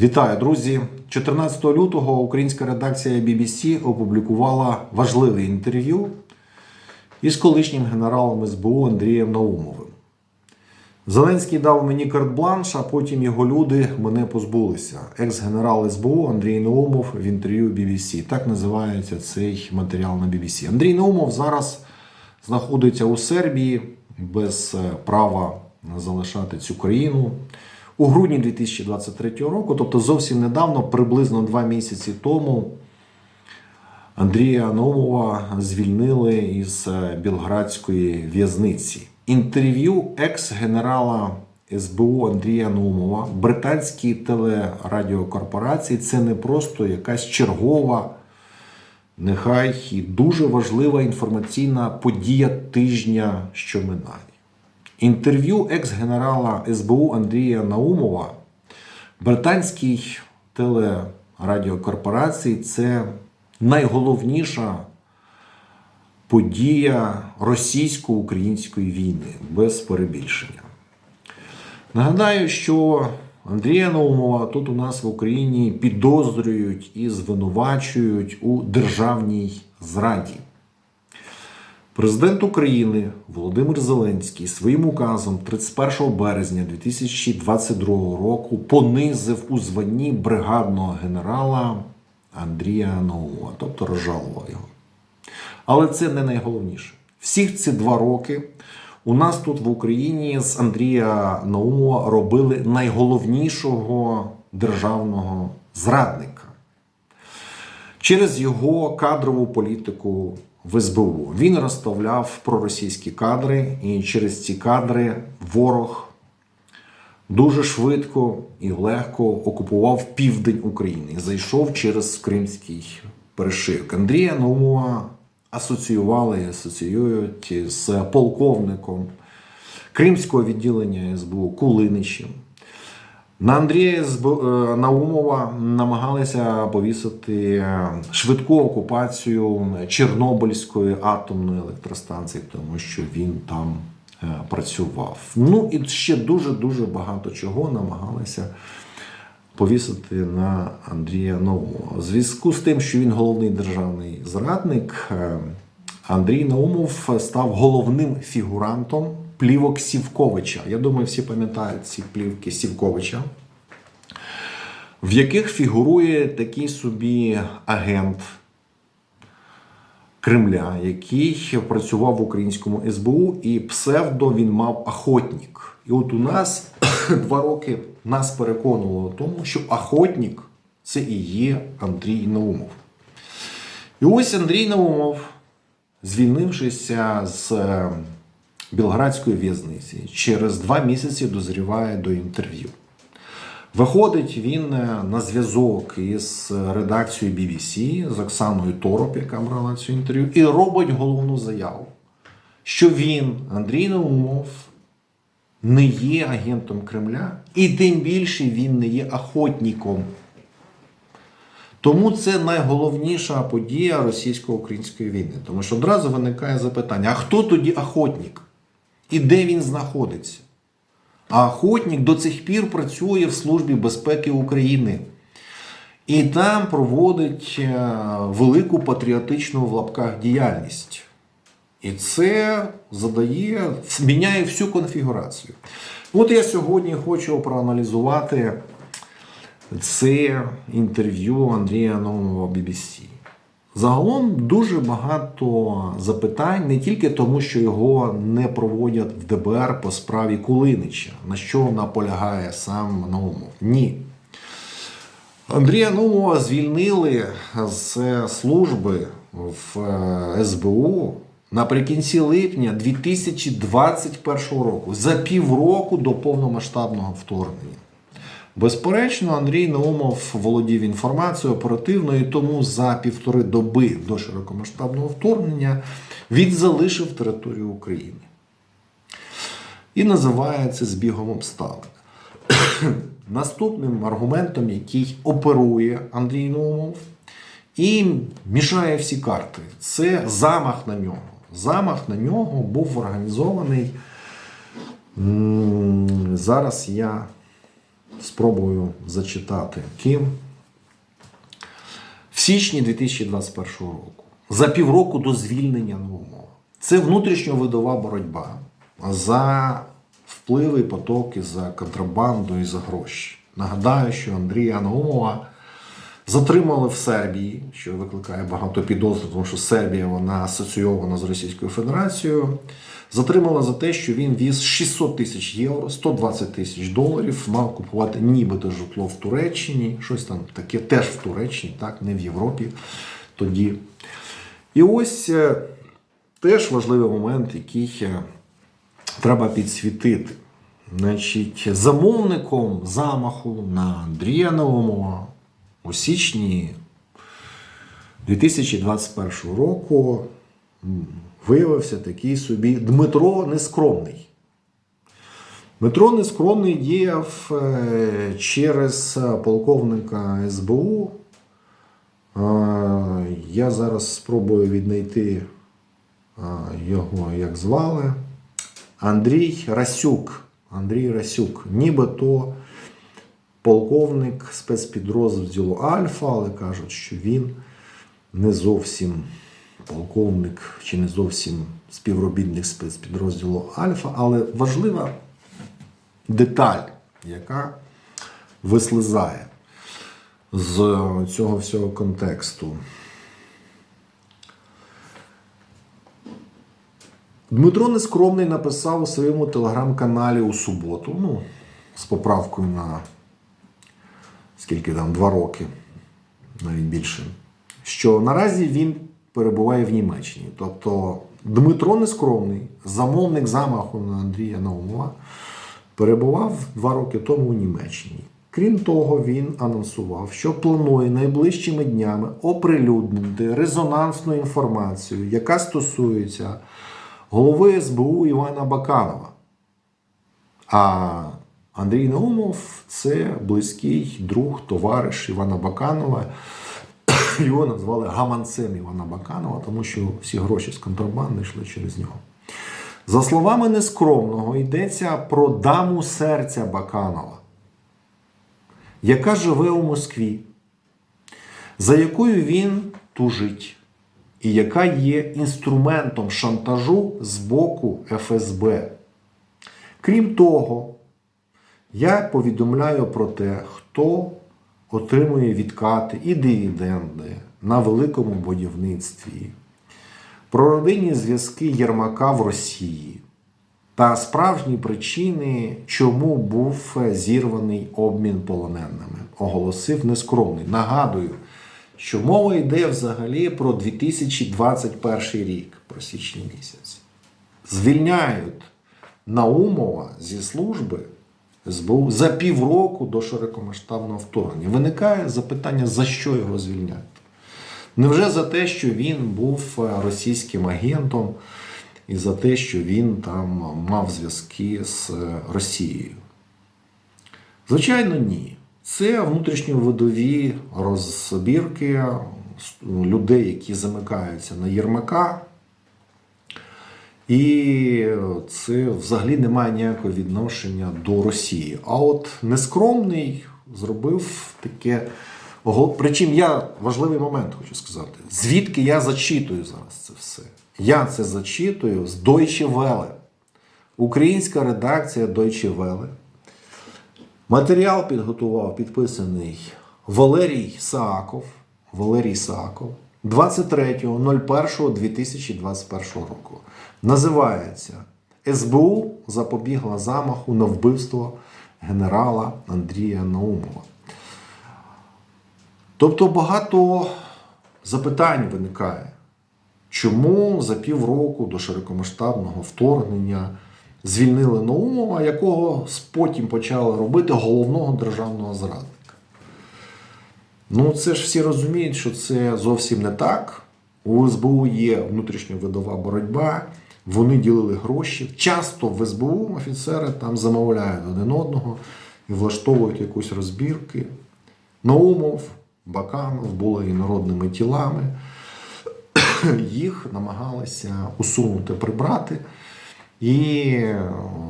Вітаю, друзі! 14 лютого українська редакція BBC опублікувала важливе інтерв'ю із колишнім генералом СБУ Андрієм Наумовим. Зеленський дав мені карт-бланш, а потім його люди мене позбулися. Екс-генерал СБУ Андрій Наумов в інтерв'ю BBC. Так називається цей матеріал на BBC. Андрій Наумов зараз знаходиться у Сербії без е, права залишати цю країну. У грудні 2023 року, тобто зовсім недавно, приблизно два місяці тому, Андрія Наумова звільнили із е, Білградської в'язниці. Інтерв'ю екс-генерала СБУ Андрія Наумова британській телерадіокорпорації це не просто якась чергова, нехай і дуже важлива інформаційна подія тижня, що минає. Інтерв'ю екс-генерала СБУ Андрія Наумова британській телерадіокорпорації це найголовніша подія російсько-української війни без перебільшення. Нагадаю, що Андрія Наумова тут у нас в Україні підозрюють і звинувачують у державній зраді. Президент України Володимир Зеленський своїм указом 31 березня 2022 року понизив у званні бригадного генерала Андрія Наумова, тобто розжалував його. Але це не найголовніше. Всіх ці два роки у нас тут в Україні з Андрія Наумова робили найголовнішого державного зрадника через його кадрову політику в СБУ. Він розставляв проросійські кадри, і через ці кадри ворог дуже швидко і легко окупував південь України і зайшов через Кримський перешийок. Андрія Наумова асоціювали і асоціюють з полковником Кримського відділення СБУ Кулиничем. На Андрія е, Наумова намагалися повісити е, швидку окупацію Чорнобильської атомної електростанції, тому що він там е, працював. Ну і ще дуже дуже багато чого намагалися повісити на Андрія Наумова. У зв'язку з тим, що він головний державний зрадник, Андрій Наумов став головним фігурантом плівок Сівковича. Я думаю, всі пам'ятають ці плівки Сівковича, в яких фігурує такий собі агент Кремля, який працював в українському СБУ, і псевдо він мав охотник. І от у нас два роки нас переконувало в тому, що охотник це і є Андрій Наумов. І ось Андрій Наумов, звільнившися з Білградської в'язниці, через два місяці дозріває до інтерв'ю. Виходить він е, на зв'язок із редакцією BBC з Оксаною Тороп, яка брала цю інтерв'ю, і робить головну заяву, що він, Андрій Наумов, не є агентом Кремля, і тим більше він не є охотником. Тому це найголовніша подія російсько-української війни. Тому що одразу виникає запитання: а хто тоді охотник? І де він знаходиться? А охотник до цих пір працює в Службі безпеки України. І там проводить е, велику патріотичну в лапках діяльність. І це задає, міняє всю конфігурацію. От я сьогодні хочу проаналізувати це інтерв'ю Андрія Наумова BBC. Загалом дуже багато запитань, не тільки тому, що його не проводять в ДБР по справі Кулинича, на що наполягає сам Наумов. Ні. Андрія Наумова звільнили з служби в е, СБУ наприкінці липня 2021 року, за півроку до повномасштабного вторгнення. Безперечно, Андрій Наумов володів інформацією оперативно і тому за півтори доби до широкомасштабного вторгнення він залишив територію України. І називає це збігом обставин. Наступним аргументом, який оперує Андрій Наумов і мішає всі карти, це замах на нього. Замах на нього був організований. Зараз я спробую зачитати Ким. В січні 2021 року, за півроку до звільнення Наумова, це внутрішньовидова боротьба за впливи потоки, за контрабанду і за гроші. Нагадаю, що Андрія Наумова затримали в Сербії, що викликає багато підозр, тому що Сербія вона асоційована з Російською Федерацією. Затримали за те, що він віз 600 тисяч євро, 120 тисяч доларів, мав купувати нібито житло в Туреччині, щось там таке, теж в Туреччині, так, не в Європі тоді. І ось е, теж важливий момент, який е, треба підсвітити. Значить, замовником замаху на Андрія Наумова у січні 2021 року виявився такий собі Дмитро Нескромний. Дмитро Нескромний діяв е, через полковника СБУ. Я зараз спробую віднайти е, його, як звали. Андрій Расюк. Андрій Расюк. Нібито полковник спецпідрозділу Альфа, але кажуть, що він не зовсім полковник чи не зовсім співробітник спецпідрозділу Альфа, але важлива деталь, яка вислизає з цього всього контексту. Дмитро Нескромний написав у своєму телеграм-каналі у суботу, ну, з поправкою на скільки там, два роки, навіть більше, що наразі він перебуває в Німеччині. Тобто Дмитро Нескромний, замовник замаху на Андрія Наумова, перебував два роки тому у Німеччині. Крім того, він анонсував, що планує найближчими днями оприлюднити резонансну інформацію, яка стосується голови СБУ Івана Баканова. А Андрій Наумов це близький друг, товариш Івана Баканова. Його назвали гаманцем Івана Баканова, тому що всі гроші з контрабанди йшли через нього. За словами нескромного, йдеться про даму серця Баканова, яка живе у Москві, за якою він тужить, і яка є інструментом шантажу з боку ФСБ. Крім того, я повідомляю про те, хто отримує відкати і дивіденди на великому будівництві, про родинні зв'язки Єрмака в Росії та справжні причини, чому був зірваний обмін полоненими, оголосив нескромний. Нагадую, що мова йде взагалі про 2021 рік, про січень місяць. Звільняють Наумова зі служби СБУ за півроку до широкомасштабного вторгнення. Виникає запитання, за що його звільняти? Невже за те, що він був е, російським агентом і за те, що він там мав зв'язки з е, Росією? Звичайно, ні. Це внутрішньовидові розбірки людей, які замикаються на Єрмака. І це взагалі не має ніякого відношення до Росії. А от нескромний зробив таке. Причому я важливий момент хочу сказати. Звідки я зачитую зараз це все? Я це зачитую з Deutsche Welle. Українська редакція Deutsche Welle. Матеріал підготував підписаний Валерій Сааков. Валерій Сааков 23.01.2021 року. Називається СБУ запобігла замаху на вбивство генерала Андрія Наумова. Тобто багато запитань виникає, чому за півроку до широкомасштабного вторгнення звільнили Наумова, якого потім почали робити головного державного зрадника. Ну, це ж всі розуміють, що це зовсім не так. У СБУ є внутрішньовидова боротьба, вони ділили гроші. Часто в СБУ офіцери там замовляють один одного і влаштовують якусь розбірки. Наумов, Баканов були інородними тілами. Їх намагалися усунути, прибрати і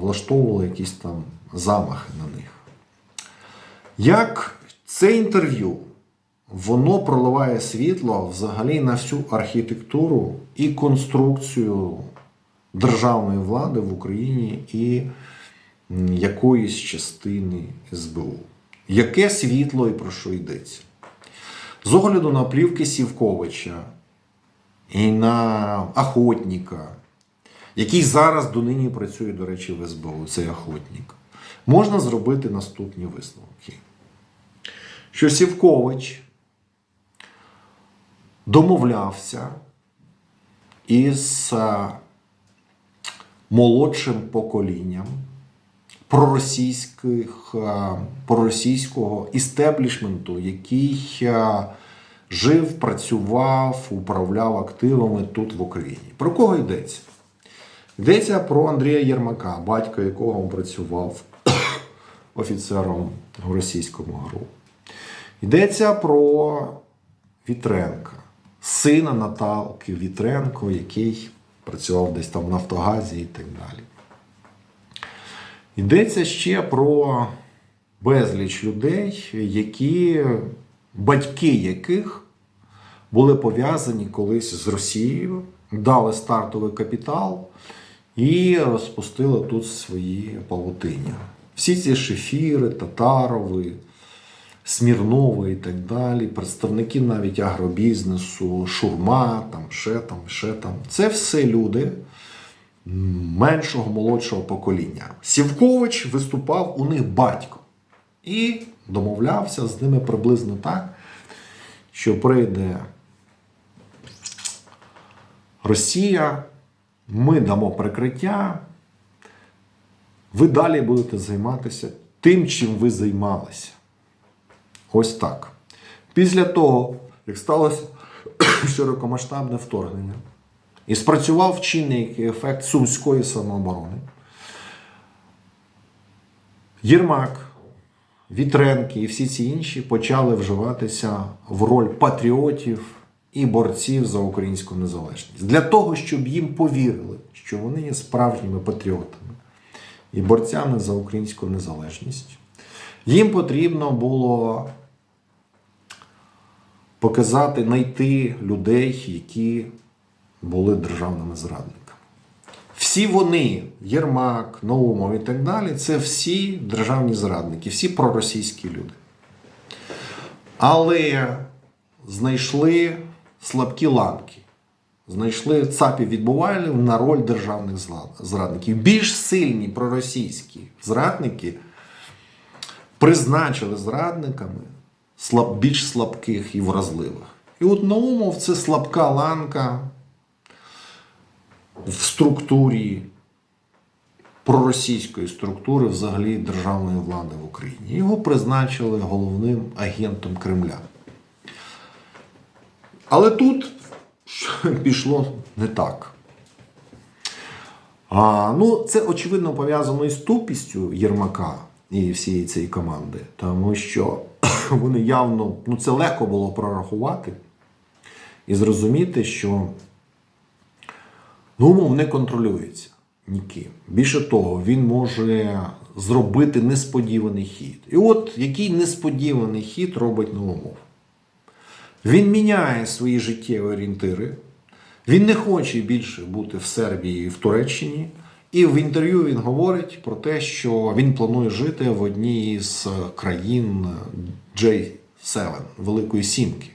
влаштовували якісь там замахи на них. Як це інтерв'ю, воно проливає світло взагалі на всю архітектуру і конструкцію державної влади в Україні і якоїсь частини СБУ. Яке світло і про що йдеться? З огляду на плівки Сівковича і на Охотника, який зараз донині працює, до речі, в СБУ, цей Охотник, можна зробити наступні висновки. Що Сівкович домовлявся із е, молодшим поколінням проросійських, е, проросійського істеблішменту, який е, жив, працював, управляв активами тут в Україні. Про кого йдеться? Йдеться про Андрія Єрмака, батька якого працював офіцером в російському ГРУ. Йдеться про Вітренка, сина Наталки Вітренко, який працював десь там в Нафтогазі і так далі. Йдеться ще про безліч людей, які, батьки яких були пов'язані колись з Росією, дали стартовий капітал і розпустили тут свої павутиння. Всі ці шефіри, татарови, Смірнови і так далі, представники навіть агробізнесу, шурма, там, ще там, ще там. Це все люди меншого молодшого покоління. Сівкович виступав у них батько і домовлявся з ними приблизно так, що прийде Росія, ми дамо прикриття, ви далі будете займатися тим, чим ви займалися. Ось так. Після того, як сталося широкомасштабне вторгнення, і спрацював чинний ефект Сумської самооборони, Єрмак, Вітренки і всі ці інші почали вживатися в роль патріотів і борців за українську незалежність. Для того, щоб їм повірили, що вони є справжніми патріотами і борцями за українську незалежність. Їм потрібно було показати, знайти людей, які були державними зрадниками. Всі вони, Єрмак, Наумов і так далі, це всі державні зрадники, всі проросійські люди. Але знайшли слабкі ланки, знайшли цапів відбувайлів на роль державних зрадників. Більш сильні проросійські зрадники призначили зрадниками слаб, більш слабких і вразливих. І от Наумов це слабка ланка в структурі проросійської структури взагалі державної влади в Україні. Його призначили головним агентом Кремля. Але тут пішло не так. А, ну, це очевидно пов'язано із тупістю Єрмака і всієї цієї команди, тому що вони явно, ну це легко було прорахувати і зрозуміти, що ну, умов не контролюється ніким. Більше того, він може зробити несподіваний хід. І от який несподіваний хід робить Наумов. Він міняє свої життєві орієнтири. Він не хоче більше бути в Сербії і в Туреччині. І в інтерв'ю він говорить про те, що він планує жити в одній із країн J7, Великої Сімки.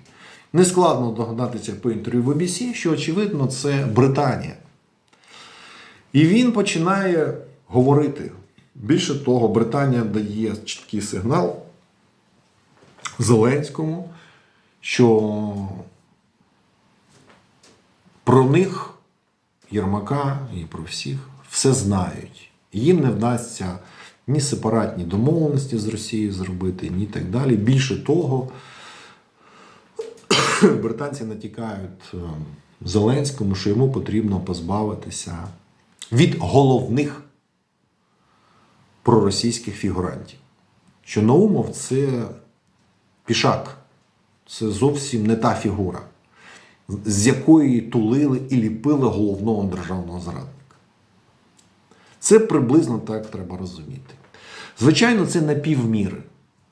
Нескладно догадатися по інтерв'ю в BBC, що очевидно це Британія. І він починає говорити. Більше того, Британія дає чіткий сигнал Зеленському, що про них, Єрмака і про всіх, все знають. Їм не вдасться ні сепаратні домовленості з Росією зробити, ні так далі. Більше того, британці натякають е, Зеленському, що йому потрібно позбавитися від головних проросійських фігурантів. Що Наумов це пішак, це зовсім не та фігура, з якої тулили і ліпили головного державного зрадника. Це приблизно так треба розуміти. Звичайно, це напівміри.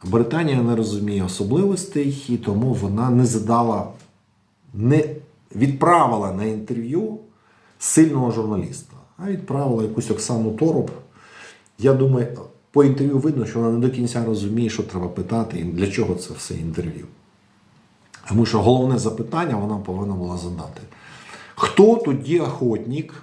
Британія не розуміє особливостей, і тому вона не задала, не відправила на інтерв'ю сильного журналіста, а відправила якусь Оксану Torop. Я думаю, по інтерв'ю видно, що вона не до кінця розуміє, що треба питати і для чого це все інтерв'ю. Тому що головне запитання вона повинна була задати. Хто тоді охотник?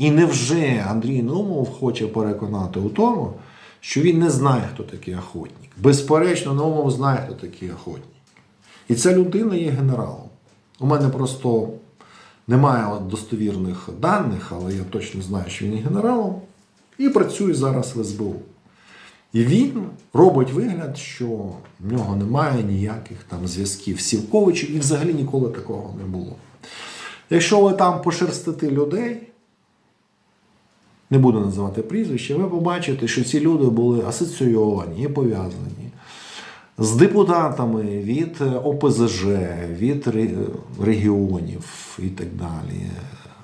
І невже Андрій Наумов хоче переконати у тому, що він не знає, хто такий охотник? Безперечно, Наумов знає, хто такий охотник. І ця людина є генералом. У мене просто немає достовірних даних, але я точно знаю, що він є генералом і працює зараз в СБУ. І він робить вигляд, що в нього немає ніяких там зв'язків з Сівковичем, і взагалі ніколи такого не було. Якщо ви там пошерстите людей, не буду називати прізвище, ви побачите, що ці люди були асоційовані і пов'язані з депутатами від ОПЗЖ, від регіонів і так далі,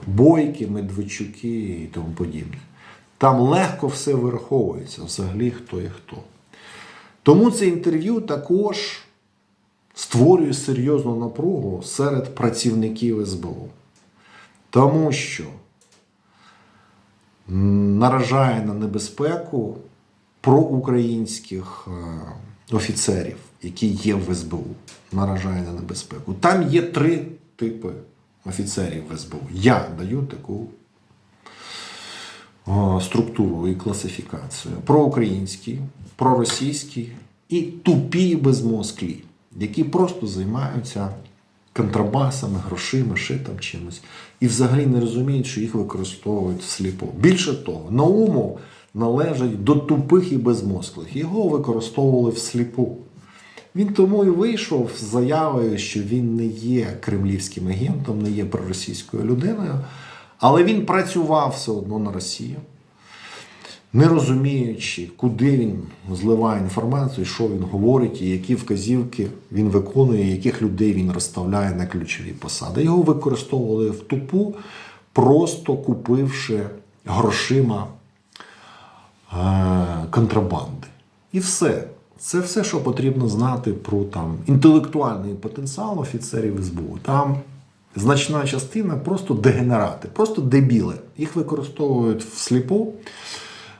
Бойки, Медведчуки і тому подібне. Там легко все вираховується, взагалі хто є хто. Тому це інтерв'ю також створює серйозну напругу серед працівників СБУ. Тому що наражає на небезпеку проукраїнських е, офіцерів, які є в СБУ. Наражає на небезпеку. Там є три типи офіцерів в СБУ. Я даю таку е, структуру і класифікацію. Проукраїнські, проросійські і тупі безмозклі, які просто займаються контрабасами, грошима, шитом чимось. І взагалі не розуміють, що їх використовують всліпо. Більше того, Наумов належить до тупих і безмозклих. Його використовували всліпу. Він тому і вийшов з заявою, що він не є кремлівським агентом, не є проросійською людиною, але він працював все одно на Росію, не розуміючи, куди він зливає інформацію, що він говорить, і які вказівки він виконує, яких людей він розставляє на ключові посади. Його використовували в тупу, просто купивши грошима е, контрабанди. І все. Це все, що потрібно знати про там, інтелектуальний потенціал офіцерів СБУ. Там значна частина просто дегенерати, просто дебіли. Їх використовують всліпу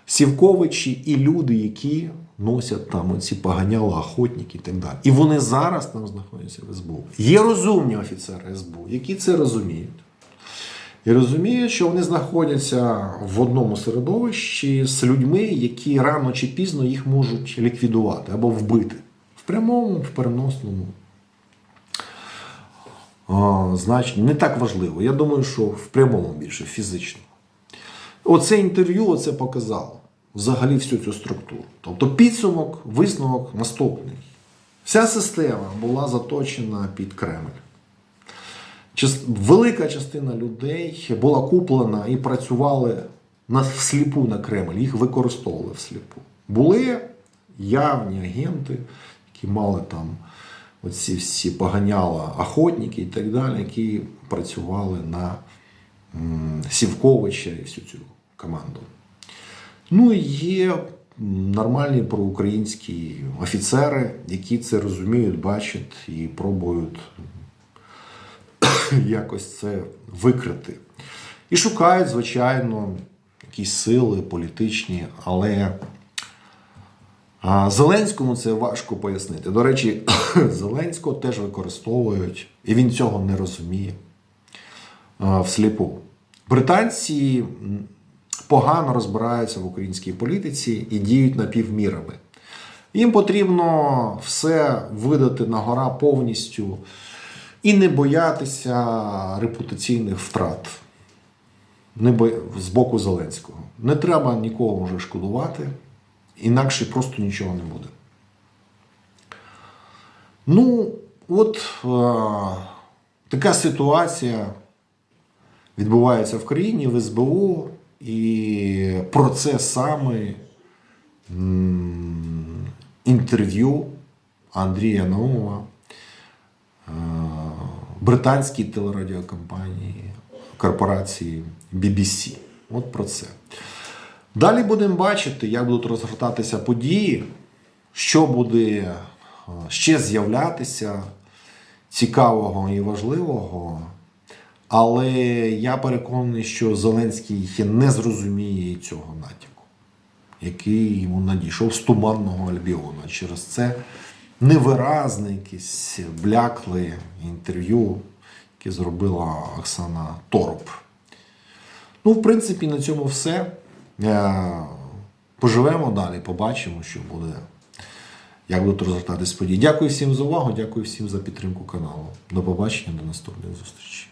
сівковичі і люди, які носять там оці поганяла, охотники і так далі. І вони зараз там знаходяться в СБУ. Є розумні офіцери СБУ, які це розуміють. І розуміють, що вони знаходяться в одному середовищі з людьми, які рано чи пізно їх можуть ліквідувати або вбити. В прямому, в переносному. Значить, не так важливо. Я думаю, що в прямому більше, фізично. Оце інтерв'ю оце показало взагалі всю цю структуру. Тобто підсумок, висновок наступний. Вся система була заточена під Кремль. Велика частина людей була куплена і працювали на всліпу на Кремль, їх використовували всліпу. Були явні агенти, які мали там оці всі поганяла охотники і так далі, які працювали на Сівковича і всю цю команду. Ну і є нормальні проукраїнські офіцери, які це розуміють, бачать і пробують якось це викрити. І шукають, звичайно, якісь сили політичні, але Зеленському це важко пояснити. До речі, Зеленського теж використовують, і він цього не розуміє всліпу. Британці погано розбираються в українській політиці і діють напівмірами. Їм потрібно все видати на гора повністю і не боятися репутаційних втрат не бо... з боку Зеленського. Не треба нікого вже шкодувати, інакше просто нічого не буде. Ну, от е- така ситуація відбувається в країні в СБУ, і про це саме інтерв'ю Андрія Наумова е, британській телерадіокомпанії корпорації BBC. От про це. Далі будемо бачити, як будуть розгортатися події, що буде е, ще з'являтися цікавого і важливого. Але я переконаний, що Зеленський не зрозуміє цього натяку, який йому надійшов з туманного Альбіона. Через це невиразне якесь блякле інтерв'ю, яке зробила Оксана Торуп. Ну, в принципі, на цьому все. Е, Поживемо далі, побачимо, що буде, як будуть розгортатись події. Дякую всім за увагу, дякую всім за підтримку каналу. До побачення, до наступних зустрічей.